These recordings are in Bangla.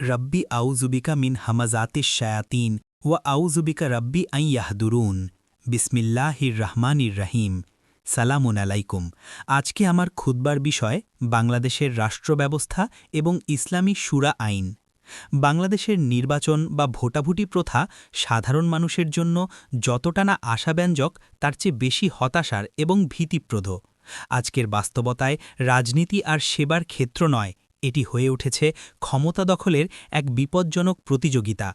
রব্বি আউজুবিকা মিন হামাজাতিস শায়াতিন ওয়া আউজুবিকা রব্বি আই ইয়াহদুরুন বিসমিল্লাহির রহমানির রহিম সালামুন আলাইকুম আজকে আমার খুদ্বার বিষয় বাংলাদেশের রাষ্ট্রব্যবস্থা এবং ইসলামী সুরা আইন। বাংলাদেশের নির্বাচন বা ভোটাভুটি প্রথা সাধারণ মানুষের জন্য যতটা না আশাব্যঞ্জক, তার চেয়ে বেশি হতাশার এবং ভীতিপ্রদ। আজকের বাস্তবতায় রাজনীতি আর সেবার ক্ষেত্র নয় এটি হয়ে উঠেছে ক্ষমতা দখলের এক বিপজ্জনক প্রতিযোগিতা,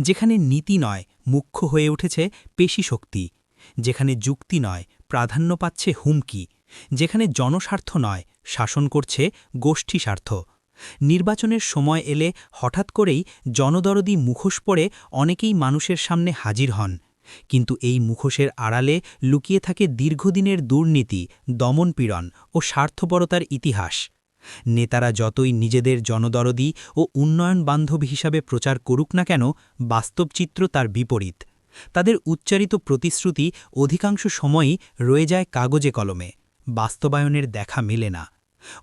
যেখানে নীতি নয়, মুখ্য হয়ে উঠেছে পেশিশক্তি যেখানে যুক্তি নয়, প্রাধান্য পাচ্ছে হুমকি, যেখানে জনস্বার্থ নয়, শাসন করছে গোষ্ঠী স্বার্থ। নির্বাচনের সময় এলে হঠাৎ করেই জনদরদি মুখোশ পড়ে অনেকেই মানুষের সামনে হাজির হন, কিন্তু এই মুখোশের আড়ালে লুকিয়ে থাকে দীর্ঘদিনের দুর্নীতি, দমনপীড়ন ও স্বার্থপরতার ইতিহাস। নেতারা যতই নিজেদের জনদরদি ও উন্নয়ন বান্ধব হিসাবে প্রচার করুক না কেন, বাস্তব চিত্র তার বিপরীত। তাদের উচ্চারিত প্রতিশ্রুতি অধিকাংশ সময়ই রয়ে যায় কাগজে কলমে। বাস্তবায়নের দেখা মেলে না।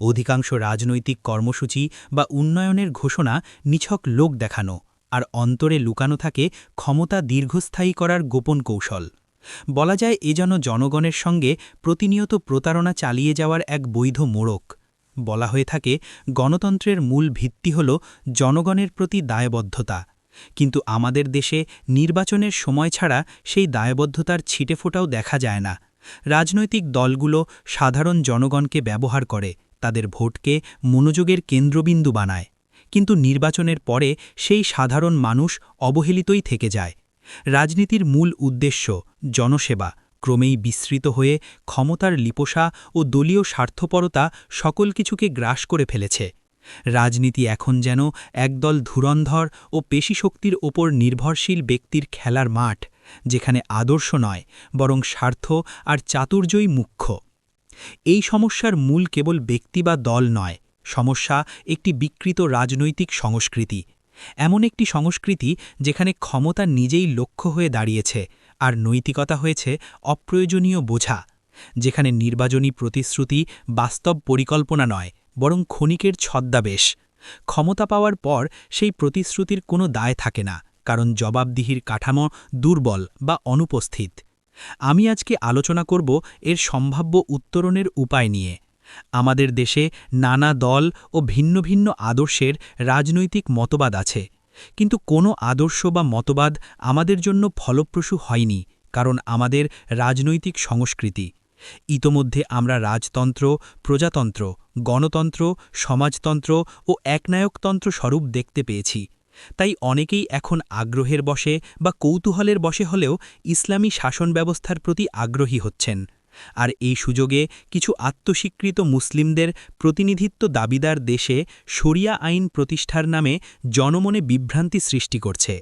অধিকাংশ রাজনৈতিক কর্মসূচি বা উন্নয়নের ঘোষণা নিছক লোক দেখানো আর অন্তরে লুকানো থাকে ক্ষমতা দীর্ঘস্থায়ী করার গোপন কৌশল। বলা যায় এ যেন জনগণের সঙ্গে প্রতিনিয়ত প্রতারণা চালিয়ে যাওয়ার এক বৈধ মোড়ক। বলা হয়ে থাকে, গণতন্ত্রের মূল ভিত্তি হল জনগণের প্রতি দায়বদ্ধতা। কিন্তু আমাদের দেশে নির্বাচনের সময় ছাড়া সেই দায়বদ্ধতার ছিটে ফোটাও দেখা যায় না। রাজনৈতিক দলগুলো সাধারণ জনগণকে ব্যবহার করে, তাদের ভোটকে মনোযোগের কেন্দ্রবিন্দু বানায়। কিন্তু নির্বাচনের পরে সেই সাধারণ মানুষ অবহেলিতই থেকে যায়। রাজনীতির মূল উদ্দেশ্য জনসেবা। ক্রমেই বিস্তৃত হয়ে ক্ষমতার লিপোসা ও দলীয় স্বার্থপরতা সকল কিছুকে গ্রাস করে ফেলেছে। রাজনীতি এখন যেন একদল ধুরন্ধর ও পেশিশক্তির ওপর নির্ভরশীল ব্যক্তির খেলার মাঠ, যেখানে আদর্শ নয়, বরং স্বার্থ আর চাতুর্যই মুখ্য। এই সমস্যার মূল কেবল ব্যক্তি বা দল নয়, সমস্যা একটি বিকৃত রাজনৈতিক সংস্কৃতি। এমন একটি সংস্কৃতি যেখানে ক্ষমতা নিজেই লক্ষ্য হয়ে দাঁড়িয়েছে আর নৈতিকতা হয়েছে অপ্রয়োজনীয় বোঝা, যেখানে নির্বাচনী প্রতিশ্রুতি বাস্তব পরিকল্পনা নয়, বরং ক্ষণিকের ছদ্মাবেশ। ক্ষমতা পাওয়ার পর সেই প্রতিশ্রুতির কোনো দায় থাকে না, কারণ জবাবদিহির কাঠামো দুর্বল বা অনুপস্থিত। আমি আজকে আলোচনা করব এর সম্ভাব্য উত্তরণের উপায় নিয়ে। আমাদের দেশে নানা দল ও ভিন্ন ভিন্ন আদর্শের রাজনৈতিক মতবাদ আছে। কিন্তু কোনো আদর্শ বা মতবাদ আমাদের জন্য ফলপ্রসূ হয়নি, কারণ আমাদের রাজনৈতিক সংস্কৃতি। ইতোমধ্যে আমরা রাজতন্ত্র, প্রজাতন্ত্র, গণতন্ত্র, সমাজতন্ত্র ও একনায়কতন্ত্র স্বরূপ দেখতে পেয়েছি। তাই অনেকেই এখন আগ্রহের বসে বা কৌতূহলের বসে হলেও ইসলামী শাসন ব্যবস্থার প্রতি আগ্রহী হচ্ছেন। আর এই সুযোগে কিছু আত্মস্বীকৃত মুসলিমদের প্রতিনিধিত্ব দাবিদার দেশে শরিয়া আইন প্রতিষ্ঠার নামে জনমনে বিভ্রান্তি সৃষ্টি করছে।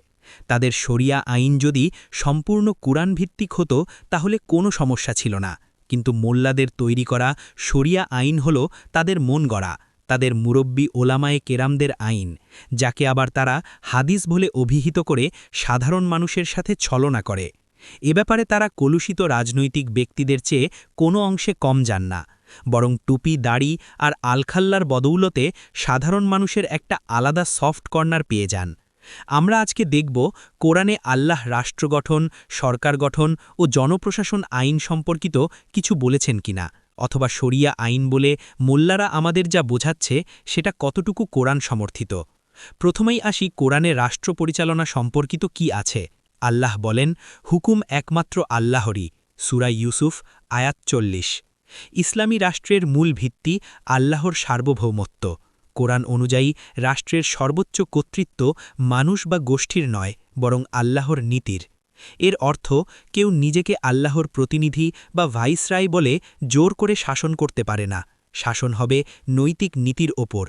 তাদের শরিয়া আইন যদি সম্পূর্ণ কুরআন ভিত্তিক হতো, তাহলে কোনো সমস্যা ছিল না। কিন্তু মোল্লাদের তৈরি করা শরিয়া আইন হল তাদের মন গড়া, তাদের মুরব্বী ওলামায়ে কেরামদের আইন, যাকে আবার তারা হাদিস বলে অভিহিত করে সাধারণ মানুষের সাথে ছলনা করে। এ ব্যাপারে তারা কলুষিত রাজনৈতিক ব্যক্তিদের চেয়ে কোনো অংশে কম যান না, বরং টুপি, দাড়ি আর আলখাল্লার বদৌলতে সাধারণ মানুষের একটা আলাদা সফট কর্নার পেয়ে যান। আমরা আজকে দেখব কোরআনে আল্লাহ রাষ্ট্র গঠন, সরকার গঠন ও জনপ্রশাসন আইন সম্পর্কিত কিছু বলেছেন কিনা, অথবা শরিয়া আইন বলে মোল্লারা আমাদের যা বোঝাচ্ছে সেটা কতটুকু কোরআন সমর্থিত। প্রথমেই আসি কোরআনে রাষ্ট্র পরিচালনা সম্পর্কিত কি আছে। আল্লাহ বলেন, হুকুম একমাত্র আল্লাহরই, সুরাই ইউসুফ, আয়াত চল্লিশ। ইসলামী রাষ্ট্রের মূল ভিত্তি আল্লাহর সার্বভৌমত্ব। কোরআন অনুযায়ী, রাষ্ট্রের সর্বোচ্চ কর্তৃত্ব মানুষ বা গোষ্ঠীর নয়, বরং আল্লাহর নীতির। এর অর্থ, কেউ নিজেকে আল্লাহর প্রতিনিধি বা ভাইসরাই বলে জোর করে শাসন করতে পারে না। শাসন হবে নৈতিক নীতির ওপর।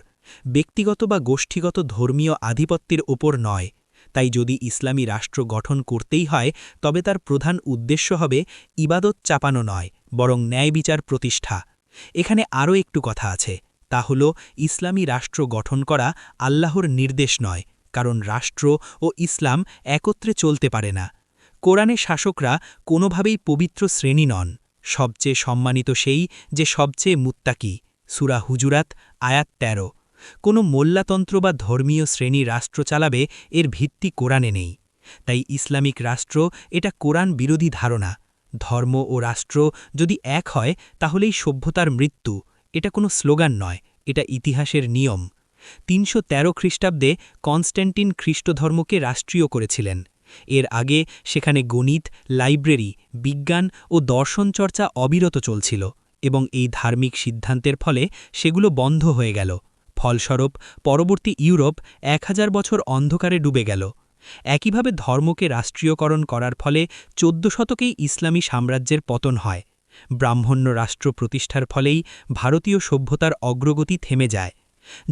ব্যক্তিগত বা গোষ্ঠীগত ধর্মীয় আধিপত্যের ওপর নয়। তাই যদি ইসলামী রাষ্ট্র গঠন করতেই হয়, তবে তার প্রধান উদ্দেশ্য হবে ইবাদত চাপানো নয়, বরং ন্যায় বিচার প্রতিষ্ঠা। এখানে আরও একটু কথা আছে, তা হল ইসলামী রাষ্ট্র গঠন করা আল্লাহর নির্দেশ নয়, কারণ রাষ্ট্র ও ইসলাম একত্রে চলতে পারে না। কোরআনে শাসকরা কোনোভাবেই পবিত্র শ্রেণি নন, সবচেয়ে সম্মানিত সেই যে সবচেয়ে মুত্তাকি। সুরা হুজুরাত, আয়াত ১৩ কোনো মোল্লাতন্ত্র বা ধর্মীয় শ্রেণি রাষ্ট্র চালাবে এর ভিত্তি কোরআনে নেই। তাই ইসলামিক রাষ্ট্র এটা কোরআন বিরোধী ধারণা। ধর্ম ও রাষ্ট্র যদি এক হয়, তাহলেই সভ্যতার মৃত্যু। এটা কোনো স্লোগান নয়, এটা ইতিহাসের নিয়ম। তিনশো তেরো খ্রিস্টাব্দে কনস্ট্যান্টিন খ্রিস্টধর্মকে রাষ্ট্রীয় করেছিলেন। এর আগে সেখানে গণিত, লাইব্রেরি, বিজ্ঞান ও দর্শন চর্চা অবিরত চলছিল এবং এই ধার্মিক সিদ্ধান্তের ফলে সেগুলো বন্ধ হয়ে গেল। ফলস্বরূপ পরবর্তী ইউরোপ এক হাজার বছর অন্ধকারে ডুবে গেল। একইভাবে ধর্মকে রাষ্ট্রীয়করণ করার ফলে চোদ্দ শতকেই ইসলামী সাম্রাজ্যের পতন হয়। ব্রাহ্মণ্য রাষ্ট্র প্রতিষ্ঠার ফলেই ভারতীয় সভ্যতার অগ্রগতি থেমে যায়।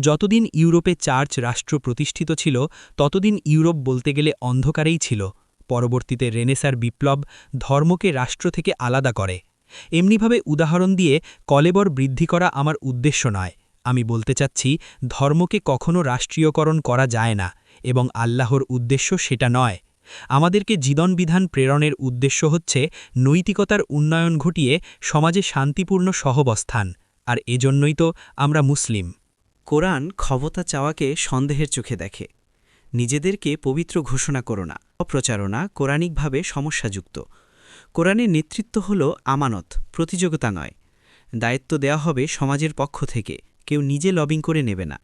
যতদিন ইউরোপে চার্চ রাষ্ট্র প্রতিষ্ঠিত ছিল, ততদিন ইউরোপ বলতে গেলে অন্ধকারেই ছিল। পরবর্তীতে রেনেসার বিপ্লব ধর্মকে রাষ্ট্র থেকে আলাদা করে। এমনিভাবে উদাহরণ দিয়ে কলেবর বৃদ্ধি করা আমার উদ্দেশ্য নয়। আমি বলতে চাচ্ছি, ধর্মকে কখনো রাষ্ট্রীয়করণ করা যায় না এবং আল্লাহর উদ্দেশ্য সেটা নয়। আমাদেরকে জীবনবিধান প্রেরণের উদ্দেশ্য হচ্ছে নৈতিকতার উন্নয়ন ঘটিয়ে সমাজে শান্তিপূর্ণ সহবস্থান, আর এজন্যই তো আমরা মুসলিম। কোরআন ক্ষমতা চাওয়াকে সন্দেহের চোখে দেখে। নিজেদেরকে পবিত্র ঘোষণা করো না। অপ্রচারণা কোরআনিকভাবে সমস্যাযুক্ত। কোরআনের নেতৃত্ব হল আমানত, প্রতিযোগিতা নয়। দায়িত্ব দেওয়া হবে সমাজের পক্ষ থেকে। কেউ নিজে লবিং করে নেবে না।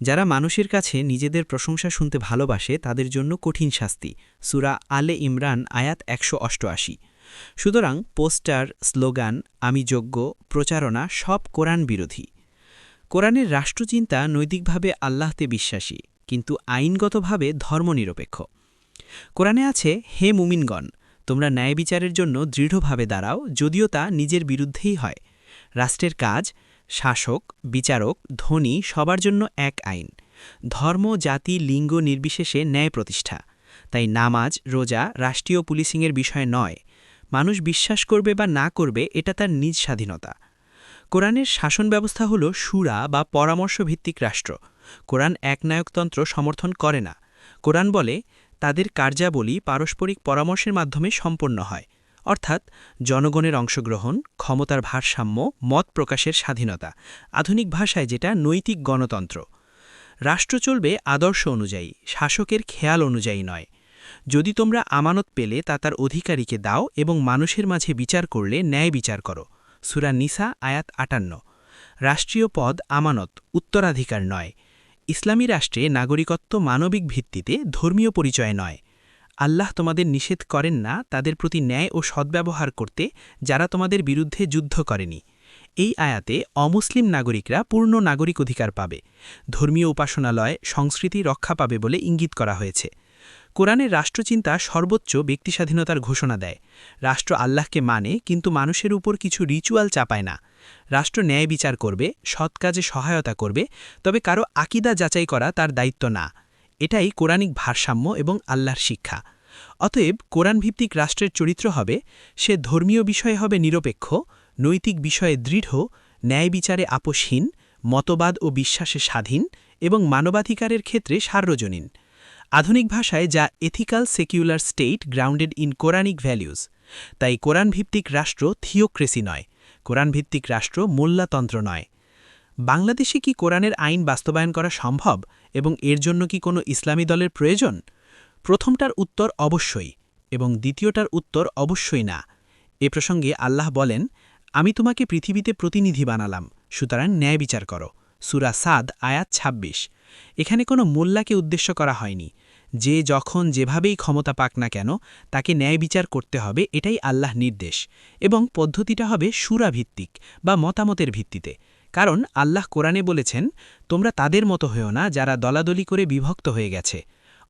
যারা মানুষের কাছে নিজেদের প্রশংসা শুনতে ভালোবাসে, তাদের জন্য কঠিন শাস্তি। সুরা আলে ইমরান, আয়াত একশো অষ্টআশি। সুতরাং পোস্টার, স্লোগান, আমি যোগ্য, প্রচারণা সব কোরআন বিরোধী। কোরআনের রাষ্ট্রচিন্তা নৈতিকভাবে আল্লাহতে বিশ্বাসী, কিন্তু আইনগতভাবে ধর্মনিরপেক্ষ। কোরআনে আছে, হে মুমিনগণ, তোমরা ন্যায় বিচারের জন্য দৃঢ়ভাবে দাঁড়াও, যদিও তা নিজের বিরুদ্ধেই হয়। রাষ্ট্রের কাজ শাসক, বিচারক, ধনী সবার জন্য এক আইন। ধর্ম, জাতি, লিঙ্গ নির্বিশেষে ন্যায় প্রতিষ্ঠা। তাই নামাজ, রোজা রাষ্ট্রীয় পুলিশিংয়ের বিষয় নয়। মানুষ বিশ্বাস করবে বা না করবে, এটা তার নিজ স্বাধীনতা। কোরআনের শাসন ব্যবস্থা হল সুরা বা পরামর্শভিত্তিক রাষ্ট্র। কোরআন একনায়কতন্ত্র সমর্থন করে না। কোরআন বলে, তাদের কার্যাবলী পারস্পরিক পরামর্শের মাধ্যমে সম্পন্ন হয়। অর্থাৎ জনগণের অংশগ্রহণ, ক্ষমতার ভারসাম্য, মত প্রকাশের স্বাধীনতা, আধুনিক ভাষায় যেটা নৈতিক গণতন্ত্র। রাষ্ট্র চলবে আদর্শ অনুযায়ী, শাসকের খেয়াল অনুযায়ী নয়। যদি তোমরা আমানত পেলে তা তার অধিকারীকে দাও এবং মানুষের মাঝে বিচার করলে ন্যায় বিচার করো। সুরা নিসা, আয়াত আটান্ন। রাষ্ট্রীয় পদ আমানত, উত্তরাধিকার নয়। ইসলামী রাষ্ট্রে নাগরিকত্ব মানবিক ভিত্তিতে ধর্মীয় পরিচয় নয়। আল্লাহ তোমাদের নিষেধ করেন না তাদের প্রতি ন্যায় ও সদ্ব্যবহার করতে, যারা তোমাদের বিরুদ্ধে যুদ্ধ করেনি। এই আয়াতে অমুসলিম নাগরিকরা পূর্ণ নাগরিক অধিকার পাবে। ধর্মীয় উপাসনালয় সংস্কৃতি রক্ষা পাবে বলে ইঙ্গিত করা হয়েছে। কোরআনের রাষ্ট্রচিন্তা সর্বোচ্চ ব্যক্তিস্বাধীনতার ঘোষণা দেয়। রাষ্ট্র আল্লাহকে মানে কিন্তু মানুষের উপর কিছু রিচুয়াল চাপায় না। রাষ্ট্র ন্যায় বিচার করবে, সৎ কাজে সহায়তা করবে, তবে কারও আকিদা যাচাই করা তার দায়িত্ব না। এটাই কোরআনিক ভারসাম্য এবং আল্লাহর শিক্ষা। অতএব কোরআনভিত্তিক রাষ্ট্রের চরিত্র হবে, সে ধর্মীয় বিষয়ে হবে নিরপেক্ষ, নৈতিক বিষয়ে দৃঢ়, ন্যায় বিচারে আপোষহীন, মতবাদ ও বিশ্বাসে স্বাধীন এবং মানবাধিকারের ক্ষেত্রে সার্বজনীন। আধুনিক ভাষায় যা ethical secular state grounded in Quranic values তাই কোরআনভিত্তিক রাষ্ট্র থিওক্রেসি নয়। কোরআনভিত্তিক রাষ্ট্র মোল্লাতন্ত্র নয়। বাংলাদেশে কি কোরআনের আইন বাস্তবায়ন করা সম্ভব এবং এর জন্য কি কোনো ইসলামী দলের প্রয়োজন? প্রথমটার উত্তর অবশ্যই এবং দ্বিতীয়টার উত্তর অবশ্যই না। এ প্রসঙ্গে আল্লাহ বলেন, আমি তোমাকে পৃথিবীতে প্রতিনিধি বানালাম, সুতরাং ন্যায় বিচার করো। সুরা সাদ, আয়াত ২৬ এখানে কোনো মোল্লাকে উদ্দেশ্য করা হয়নি। যে যখন যেভাবেই ক্ষমতা পাক না কেন, তাকে ন্যায় বিচার করতে হবে, এটাই আল্লাহ নির্দেশ এবং পদ্ধতিটা হবে সুরাভিত্তিক বা মতামতের ভিত্তিতে। কারণ আল্লাহ কোরআনে বলেছেন, তোমরা তাদের মতো হয়েও না যারা দলাদলি করে বিভক্ত হয়ে গেছে।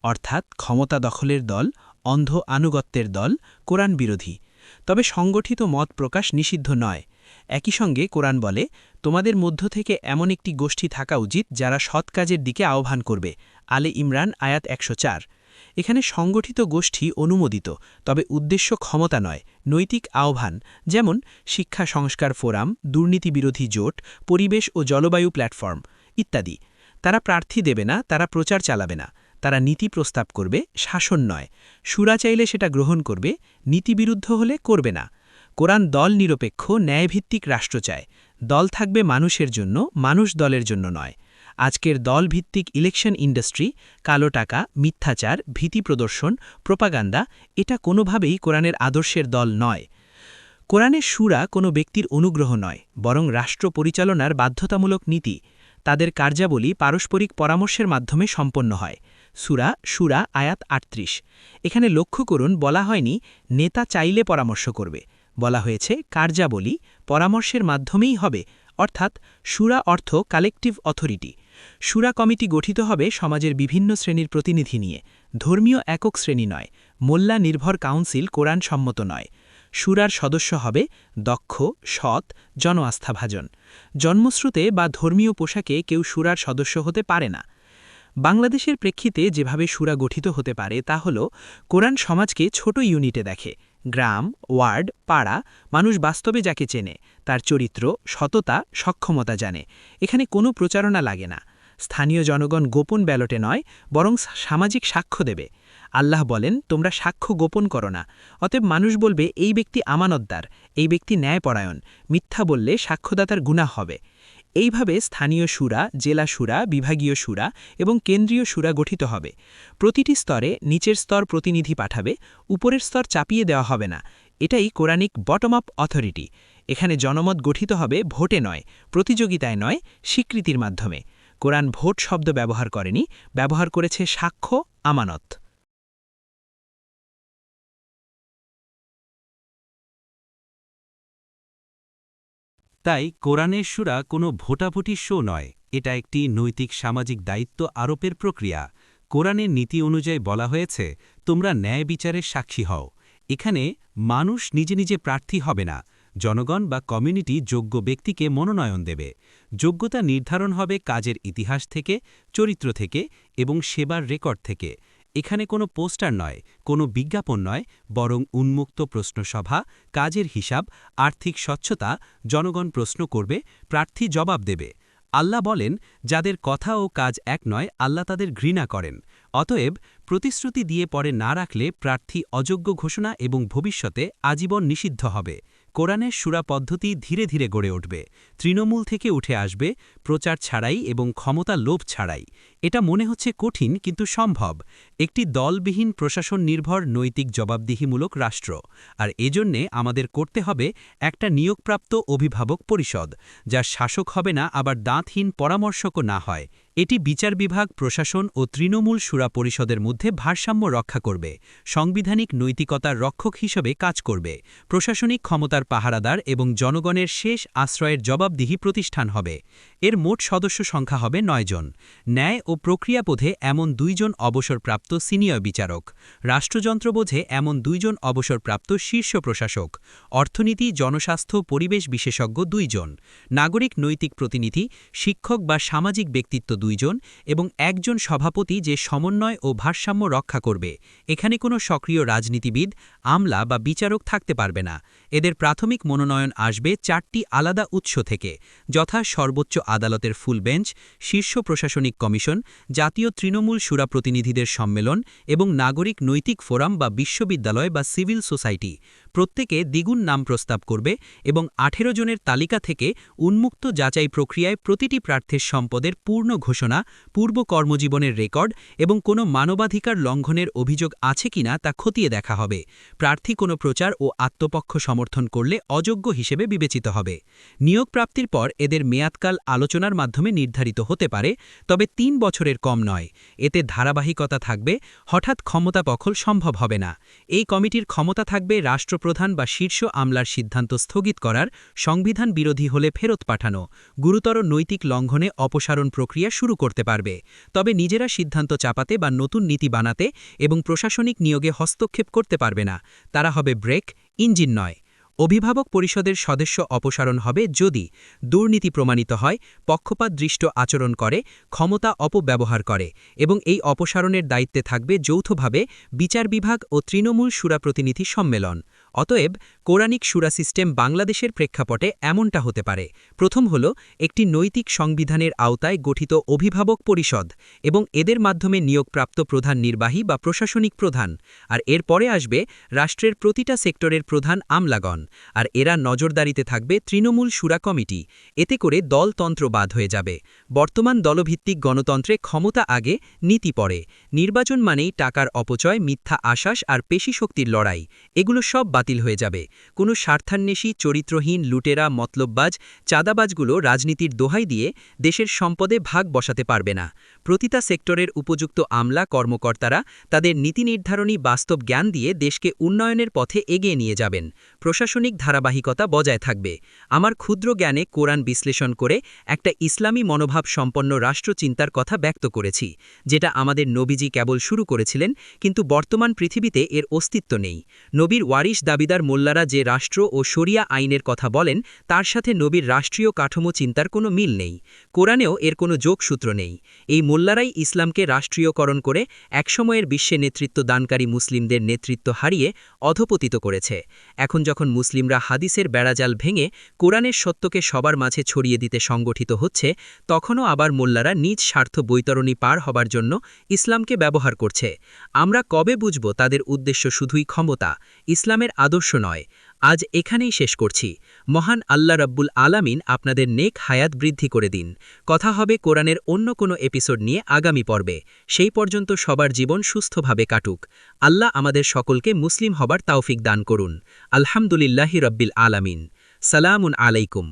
অর্থাৎ ক্ষমতা দখলের দল, অন্ধ আনুগত্যের দল, কোরআন বিরোধী। তবে সংগঠিত মত প্রকাশ নিষিদ্ধ নয়। একই সঙ্গে কোরআন বলে, তোমাদের মধ্য থেকে এমন একটি গোষ্ঠী থাকা উচিত যারা সৎ কাজের দিকে আহ্বান করবে। আলে ইমরান আয়াত একশো চার। এখানে সংগঠিত গোষ্ঠী অনুমোদিত, তবে উদ্দেশ্য ক্ষমতা নয়, নৈতিক আহ্বান, যেমন শিক্ষা সংস্কার ফোরাম, দুর্নীতিবিরোধী জোট, পরিবেশ ও জলবায়ু প্ল্যাটফর্ম ইত্যাদি। তারা প্রার্থী দেবে না, তারা প্রচার চালাবে না। তারা নীতি প্রস্তাব করবে, শাসন নয়। সুরা চাইলে সেটা গ্রহণ করবে, নীতিবিরুদ্ধ হলে করবে না। কোরআন দল নিরপেক্ষ, ন্যায়ভিত্তিক রাষ্ট্র চায়। দল থাকবে মানুষের জন্য, মানুষ দলের জন্য নয়। আজকের দলভিত্তিক ইলেকশন ইন্ডাস্ট্রি, কালো টাকা, মিথ্যাচার, ভীতি প্রদর্শন, প্রোপাগান্ডা, এটা কোনোভাবেই কোরআনের আদর্শের দল নয়। কোরআনের সুরা কোনো ব্যক্তির অনুগ্রহ নয়, বরং রাষ্ট্র পরিচালনার বাধ্যতামূলক নীতি। তাদের কার্যাবলী পারস্পরিক পরামর্শের মাধ্যমে সম্পন্ন হয়। সুরা সুরা, আয়াত আটত্রিশ। এখানে লক্ষ্য করুন, বলা হয়নি, নেতা চাইলে পরামর্শ করবে। বলা হয়েছে, কার্যাবলী পরামর্শের মাধ্যমেই হবে, অর্থাৎ সুরা অর্থ কালেকটিভ অথরিটি সুরা কমিটি গঠিত হবে সমাজের বিভিন্ন শ্রেণির প্রতিনিধি নিয়ে। ধর্মীয় একক শ্রেণি নয়, মোল্লা নির্ভর কাউন্সিল কোরআন সম্মত নয়। সুরার সদস্য হবে দক্ষ, সৎ জন আস্থাভাজন জন্মশ্রুতে বা ধর্মীয় পোশাকে কেউ সুরার সদস্য হতে পারে না। বাংলাদেশের প্রেক্ষিতে যেভাবে সুরা গঠিত হতে পারে তা হল, কোরআন সমাজকে ছোট ইউনিটে দেখে। গ্রাম, ওয়ার্ড, পাড়া, মানুষ বাস্তবে যাকে চেনে, তার চরিত্র, সততা, সক্ষমতা জানে। এখানে কোনো প্রচারণা লাগে না। স্থানীয় জনগণ গোপন ব্যালটে নয়, বরং সামাজিক সাক্ষ্য দেবে। আল্লাহ বলেন, তোমরা সাক্ষ্য গোপন করো না। অতএব মানুষ বলবে, এই ব্যক্তি আমানতদার, এই ব্যক্তি ন্যায়পরায়ণ। মিথ্যা বললে সাক্ষ্যদাতার গুণা হবে এইভাবে স্থানীয় সুরা, জেলা সুরা, বিভাগীয় সুরা এবং কেন্দ্রীয় সুরা গঠিত হবে। প্রতিটি স্তরে নিচের স্তর প্রতিনিধি পাঠাবে, উপরের স্তর চাপিয়ে দেওয়া হবে না। এটাই কোরআনিক বটম আপ অথরিটি। এখানে জনমত গঠিত হবে ভোটে নয়, প্রতিযোগিতায় নয়, স্বীকৃতির মাধ্যমে। কোরআন ভোট শব্দ ব্যবহার করেনি, ব্যবহার করেছে সাক্ষ্য, আমানত। তাই কোরআনের সুরা কোনো ভোটাভুটি শো নয়, এটা একটি নৈতিক সামাজিক দায়িত্ব আরোপের প্রক্রিয়া। কোরআনের নীতি অনুযায়ী বলা হয়েছে, তোমরা ন্যায় বিচারের সাক্ষী হও। এখানে মানুষ নিজে নিজে প্রার্থী হবে না জনগণ বা কমিউনিটি যোগ্য ব্যক্তিকে মনোনয়ন দেবে। যোগ্যতা নির্ধারণ হবে কাজের ইতিহাস থেকে, চরিত্র থেকে এবং সেবার রেকর্ড থেকে। এখানে কোনো পোস্টার নয়, কোনো বিজ্ঞাপন নয়, বরং উন্মুক্ত প্রশ্নসভা, কাজের হিসাব, আর্থিক স্বচ্ছতা, জনগণ প্রশ্ন করবে, প্রার্থী জবাব দেবে। আল্লাহ বলেন, যাদের কথা ও কাজ এক নয়, আল্লাহ তাদের ঘৃণা করেন। অতএব, প্রতিশ্রুতি দিয়ে পরে না রাখলে প্রার্থী অযোগ্য ঘোষণা এবং ভবিষ্যতে আজীবন নিষিদ্ধ হবে। কোরআনের সুরা পদ্ধতি ধীরে ধীরে গড়ে উঠবে, তৃণমূল থেকে উঠে আসবে, প্রচার ছাড়াই এবং ক্ষমতা লোভ ছাড়াই। এটা মনে হচ্ছে কঠিন, কিন্তু সম্ভব। একটি দলবিহীন প্রশাসন নির্ভর নৈতিক জবাবদিহিমূলক রাষ্ট্র। আর এজন্যে আমাদের করতে হবে একটা নিয়োগপ্রাপ্ত অভিভাবক পরিষদ যার শাসক হবে না, আবার দাঁতহীন পরামর্শকও না হয়। এটি বিচার বিভাগ, প্রশাসন ও তৃণমূল সুরা পরিষদের মধ্যে ভারসাম্য রক্ষা করবে, সাংবিধানিক নৈতিকতার রক্ষক হিসেবে কাজ করবে, প্রশাসনিক ক্ষমতার পাহারাদার এবং জনগণের শেষ আশ্রয়ের জবাবদিহি প্রতিষ্ঠান হবে। এর মোট সদস্য সংখ্যা হবে নয়জন ন্যায় ও প্রক্রিয়াবোধে এমন দুইজন অবসরপ্রাপ্ত সিনিয়র বিচারক। রাষ্ট্রযন্ত্র বোঝে এমন দুইজন অবসরপ্রাপ্ত শীর্ষ প্রশাসক। অর্থনীতি, জনস্বাস্থ্য, পরিবেশ বিশেষজ্ঞ দুইজন নাগরিক নৈতিক প্রতিনিধি, শিক্ষক বা সামাজিক ব্যক্তিত্ব দুইজন এবং একজন সভাপতি যে সমন্বয় ও ভারসাম্য রক্ষা করবে। এখানে কোনো সক্রিয় রাজনীতিবিদ, আমলা বা বিচারক থাকতে পারবে না। এদের প্রাথমিক মনোনয়ন আসবে চারটি আলাদা উৎস থেকে। যথা সর্বোচ্চ আদালতের ফুল বেঞ্চ, শীর্ষ প্রশাসনিক কমিশন, জাতীয় তৃণমূল সুরা প্রতিনিধিদের সম্মেলন এবং নাগরিক নৈতিক ফোরাম বা বিশ্ববিদ্যালয় বা সিভিল সোসাইটি। প্রত্যেকে দ্বিগুণ নাম প্রস্তাব করবে এবং আঠেরো জনের তালিকা থেকে উন্মুক্ত যাচাই প্রক্রিয়ায় প্রতিটি প্রার্থীর সম্পদের পূর্ণ ঘোষণা, পূর্ব কর্মজীবনের রেকর্ড এবং কোনো মানবাধিকার লঙ্ঘনের অভিযোগ আছে কিনা তা খতিয়ে দেখা হবে। প্রার্থী কোনো প্রচার ও আত্মপক্ষ সমর্থন করলে অযোগ্য হিসেবে বিবেচিত হবে। নিয়োগ প্রাপ্তির পর এদের মেয়াদকাল আলোচনার মাধ্যমে নির্ধারিত হতে পারে, তবে তিন বছরের কম নয়। এতে ধারাবাহিকতা থাকবে, হঠাৎ ক্ষমতা পখল সম্ভব হবে না। এই কমিটির ক্ষমতা থাকবে রাষ্ট্রপ্রধান বা শীর্ষ আমলার সিদ্ধান্ত স্থগিত করার সংবিধান বিরোধী হলে ফেরত পাঠানো, গুরুতর নৈতিক লঙ্ঘনে অপসারণ প্রক্রিয়া শুরু করতে পারবে। তবে নিজেরা সিদ্ধান্ত চাপাতে বা নতুন নীতি বানাতে এবং প্রশাসনিক নিয়োগে হস্তক্ষেপ করতে পারবে না। তারা হবে ব্রেক, ইঞ্জিন নয়। অভিভাবক পরিষদের সদস্য অপসারণ হবে যদি দুর্নীতি প্রমাণিত হয়, পক্ষপাত দৃষ্ট আচরণ করে, ক্ষমতা অপব্যবহার করে এবং এই অপসারণের দায়িত্বে থাকবে যৌথভাবে বিচার বিভাগ ও তৃণমূল সুরা প্রতিনিধি সম্মেলন। অতএব কোরআনিক সুরা সিস্টেম বাংলাদেশের প্রেক্ষাপটে এমনটা হতে পারে। প্রথম হল, একটি নৈতিক সংবিধানের আওতায় গঠিত অভিভাবক পরিষদ এবং এদের মাধ্যমে নিয়োগপ্রাপ্ত প্রধান নির্বাহী বা প্রশাসনিক প্রধান। আর এরপরে আসবে রাষ্ট্রের প্রতিটা সেক্টরের প্রধান আমলাগণ। আর এরা নজরদারিতে থাকবে তৃণমূল সুরা কমিটি। এতে করে দলতন্ত্র বাদ হয়ে যাবে। বর্তমান দলভিত্তিক গণতন্ত্রে ক্ষমতা আগে, নীতি পড়ে নির্বাচন মানেই টাকার অপচয়, মিথ্যা আশ্বাস আর পেশি শক্তির লড়াই। এগুলো সব বাতিল হয়ে যাবে। কোনো স্বার্থান্বেষী, চরিত্রহীন, লুটেরা, মতলববাজ, চাঁদাবাজগুলো রাজনীতির দোহাই দিয়ে দেশের সম্পদে ভাগ বসাতে পারবে না। প্রতিটা সেক্টরের উপযুক্ত আমলা কর্মকর্তারা তাদের নীতি নির্ধারণী বাস্তব জ্ঞান দিয়ে দেশকে উন্নয়নের পথে এগিয়ে নিয়ে যাবেন। প্রশাসনিক ধারাবাহিকতা বজায় থাকবে। আমার ক্ষুদ্র জ্ঞানে কোরআন বিশ্লেষণ করে একটা ইসলামী মনোভাব সম্পন্ন রাষ্ট্রচিন্তার কথা ব্যক্ত করেছি, যেটা আমাদের নবীজি কেবল শুরু করেছিলেন, কিন্তু বর্তমান পৃথিবীতে এর অস্তিত্ব নেই। নবীর ওয়ারিশ দাবিদার মোল্লারা যে রাষ্ট্র ও শরিয়া আইনের কথা বলেন, তার সাথে নবীর রাষ্ট্রীয় কাঠামো চিন্তার কোনো মিল নেই। কোরআনেও এর কোনো যোগসূত্র নেই। এই মোল্লারাই ইসলামকে রাষ্ট্রীয়করণ করে একসময়ের বিশ্বে নেতৃত্ব দানকারী মুসলিমদের নেতৃত্ব হারিয়ে অধপতিত করেছে। এখন যখন মুসলিমরা হাদিসের বেড়াজাল ভেঙে কোরআনের সত্যকে সবার মাঝে ছড়িয়ে দিতে সংগঠিত হচ্ছে, তখনও আবার মোল্লারা নিজ স্বার্থ বৈতরণী পার হবার জন্য ইসলামকে ব্যবহার করছে। আমরা কবে বুঝব তাদের উদ্দেশ্য শুধুই ক্ষমতা, ইসলামের আদর্শ নয়। আজ এখানেই শেষ করছি। মহান আল্লাহ রব্বুল আলামিন আপনাদের নেক হায়াত বৃদ্ধি করে দিন। কথা হবে কোরআনের অন্য কোনো এপিসোড নিয়ে আগামী পর্বে। সেই পর্যন্ত সবার জীবন সুস্থভাবে কাটুক। আল্লাহ আমাদের সকলকে মুসলিম হবার তাওফিক দান করুন। আলহামদুলিল্লাহি রব্বিল আলামিন। সালামুন আলাইকুম।